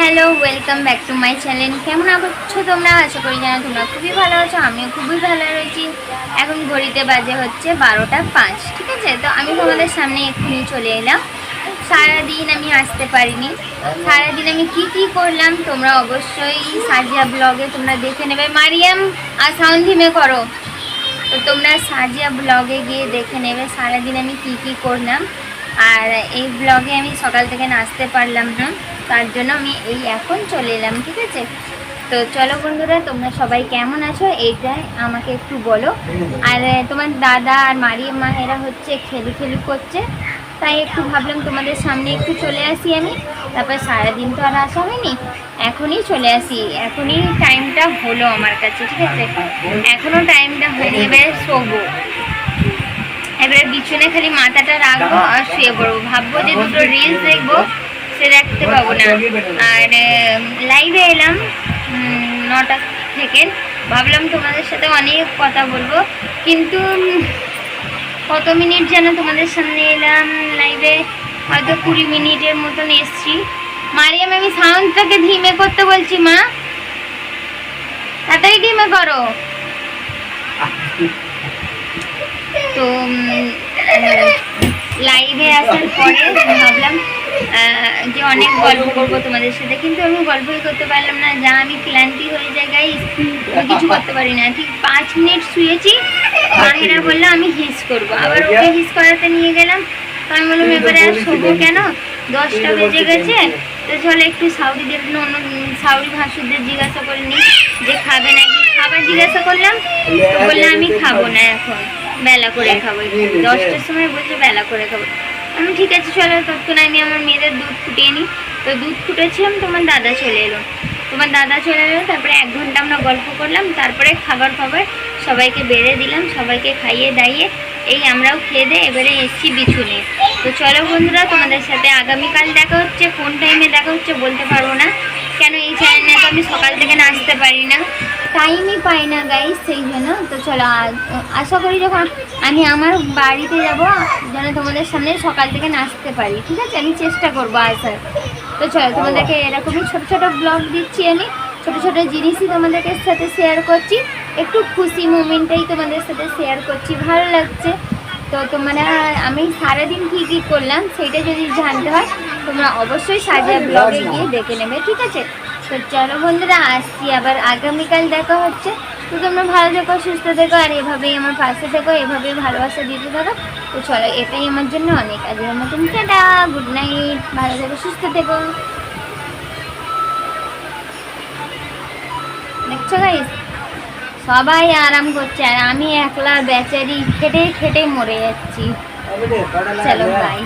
Hello welcome back to my channel কেমন আছো তোমরা? আশা করি জানো তোমরা খুবই ভালো আছো, আমিও খুবই ভালো রয়েছি। এখন ঘড়িতে বাজে হচ্ছে বারোটা পাঁচ, ঠিক আছে? তো আমি তোমাদের সামনে এক্ষুনি চলে এলাম। সারাদিন আমি আসতে পারিনি। সারাদিন আমি কি কি করলাম, তোমরা অবশ্যই সাজিয়া ব্লগে তোমরা দেখে নেবে। মারিয়াম, আর সাউন্ড ধিমে করো। তো তোমরা সাজিয়া ব্লগে গিয়ে দেখে নেবে সারাদিন আমি কি কি করলাম। আর এই ব্লগে আমি সকাল থেকে নাচতে পারলাম না, তার জন্য আমি এই এখন চলে এলাম, ঠিক আছে? তো চলো বন্ধুরা, তোমরা সবাই কেমন আছো? এইটাই আমাকে একটু বলো। আর তোমার দাদা আর মারিয়াম মাহেরা হচ্ছে খেলু খেলু করছে, তাই একটু ভাবলাম তোমাদের সামনে একটু চলে আসি আমি। তারপর সারাদিন তো আর আসা হয়নি, এখনই চলে আসি। এখনই টাইমটা হলো আমার কাছে, ঠিক আছে? এখনও টাইমটা হয়নি এবারে শোবো। বিছনে খালি মাথাটা রাখব আর শুয়ে পড়ব। ভাববো যে দুটো রিলস দেখব সে দেখতে পাবো না। আর লাইভে এলাম নটা থেকে। ভাবলাম তোমাদের সাথে অনেক কথা বলব। কিন্তু কত মিনিট যেন তোমাদের সামনে এলাম লাইভে হয়তো কুড়ি মিনিটের মতন এসছি। মারিয়াম আমি সাউন্ডটাকে ধিমে করতে বলছি মা। তাড়াতাড়ি ধিমে করো। তো লাইভে আসার পরে ভাবলাম যে অনেক গল্প করব তোমাদের সাথে, কিন্তু আমি গল্পই করতে পারলাম না। যা আমি ক্লান্তি হয়ে যাই গাই আমি কিছু করতে পারি না। ঠিক পাঁচ মিনিট শুয়েছি, মাহিরা বলল, আমি হিস করব। আবার ওকে হিস করাতে নিয়ে গেলাম। আমি বললাম, এবারে আর শোবো কেন? দশটা বেজে গেছে। তো চলো একটু সাউরিদের অন্য সাউরি ভাসুরদের জিজ্ঞাসা করে নিই, যে খাবে নাকি খাবার জিজ্ঞাসা করলাম বললে আমি খাব না এখন, বেলা করে খাব দশটার সময় বলছে, বেলা করে খাব। আমি ঠিক আছে, চলো তৎক্ষণ আমি আমার মেয়েদের দুধ ফুটিয়ে নিই। তো দুধ ফুটেছিলাম, তোমার দাদা চলে এলো। তোমার দাদা চলে এলো, তারপরে এক ঘণ্টা আমরা গল্প করলাম, তারপরে খাবার খাবার সবাইকে বেড়ে দিলাম, সবাইকে খাইয়ে দাইয়ে, এই আমরাও খেয়ে দিয়ে এবারে এসছি বিছুনে। তো চলো বন্ধুরা, তোমাদের সাথে আগামীকাল দেখা হচ্ছে, কোন টাইমে দেখা হচ্ছে বলতে পারব না। কেন এই চ্যানেলে তো আমি সকাল থেকে নাচতে পারি না। টাইমই পাই না গাইস সেই জন্য। তো চলো আশা করি যখন আমি আমার বাড়িতে যাব, যেন তোমাদের সামনে সকাল থেকে নাচতে পারি। ঠিক আছে? আমি চেষ্টা করব আসার। তো চলো, তোমাদেরকে এরকমই ছোট ছোট ব্লগ দিচ্ছি আমি। ছোট ছোট জিনিসই তোমাদেরকে সাথে শেয়ার করছি। একটু খুশি মুমেন্টটাই তোমাদের সাথে শেয়ার করছি। ভালো লাগছে। তো তোমরা আমি সারাদিন কী কী করলাম, সেইটা যদি জানতে হয় তোমরা অবশ্যই সাজিয়া ব্লগে গিয়ে দেখে নেবে ঠিক আছে? তো চলো বন্ধুরা আসছি আবার। আগামীকাল দেখা হচ্ছে। তো তোমরা ভালো থেকো সুস্থ থেকো আর এভাবেই আমার পাশে থেকো এভাবেই ভালোবাসা দিতে থাকো। তো চলো এটাই আমার জন্য অনেক আজকের মতন। টাটা গুড নাইট ভালো থেকো সুস্থ থেকো। দেখছ গাইস সবাই আরাম করছে আর আমি একলা বেচারি খেটে খেটে মরে যাচ্ছি। চলো বাই